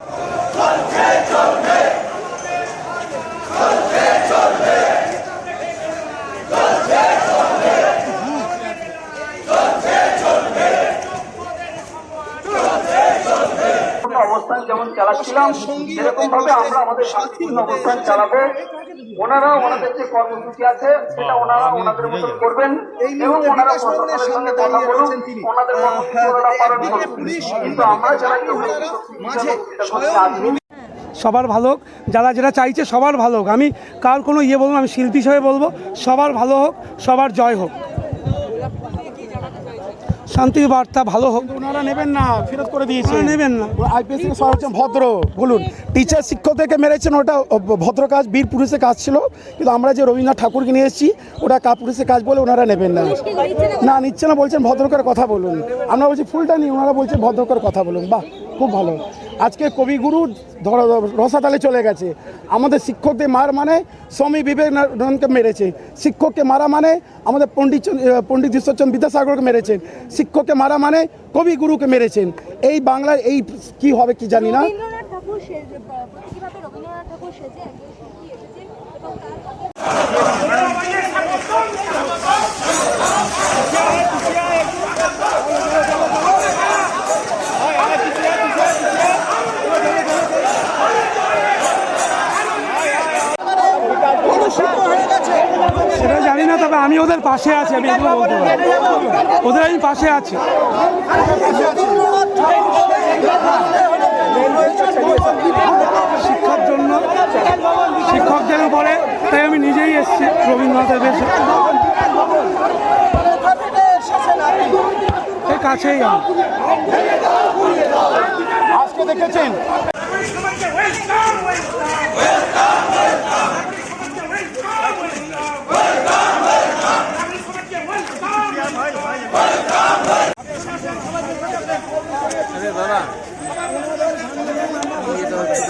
Concreto! অবস্থান যেমন চালাচ্ছিলাম সেরকম ভাবে আমরা আমাদের শান্তিপূর্ণ অবস্থান চালাবো। ওনারা ওনাদের যে কর্মসূচি আছে সেটা ওনারা ওনাদের মতন করবেন এবং ওনারা প্রশাসনের সঙ্গে কথা বলুন ওনাদের কর্মসূচি ওনারা পালন করুন। কিন্তু আমরা যারা মাঝে সবার ভালো হোক যারা যেটা চাইছে সবার ভালো হোক। আমি কার কোনো ইয়ে বলব আমি শিল্পী হিসেবে বলব সবার ভালো হোক সবার জয় হোক। শান্তির বার্তা ভালো হোক। ওনারা নেবেন না ফেরত করে দিয়েছে। নেবেন না। আইপিএস থেকে সব হচ্ছে ভদ্র। বলুন টিচার শিক্ষক থেকে মেরেছেন ওটা ভদ্র কাজ বীর পুরুষের কাজ ছিল। কিন্তু আমরা যে রবীন্দ্রনাথ ঠাকুরকে নিয়ে এসেছি ওটা কা পুরুষের কাজ বলে ওনারা নেবেন না। না? নিচ্ছে না বলছেন ভদ্রকার কথা বলুন। আমরা বলছি ফুলটা নিই ওনারা বলছেন ভদ্রকার কথা বলুন। বাহ। খুব ভালো। আজকে কবিগুরু ধর রসাতালে চলে গেছে। আমাদের শিক্ষকদের মার মানে স্বামী বিবেকানন্দকে মেরেছে। শিক্ষককে মারা মানে আমাদের পণ্ডিত পণ্ডিত ঈশ্বরচন্দ্র বিদ্যাসাগরকে মেরেছেন। শিক্ষককে মারা মানে কবিগুরুকে মেরেছেন। এই বাংলায় এই কি হবে কি জানি না। রবীন্দ্রনাথ ঠাকুর আমি ওদের পাশে আছি, আমি ওদের আমি পাশে আছি। শিক্ষার জন্য, শিক্ষকদের উপরে, তাই আমি নিজেই এসেছি, রবীন্দ্রনাথের বেশে। কাছেই আজকে দেখেছেন? দাদা এটা হচ্ছে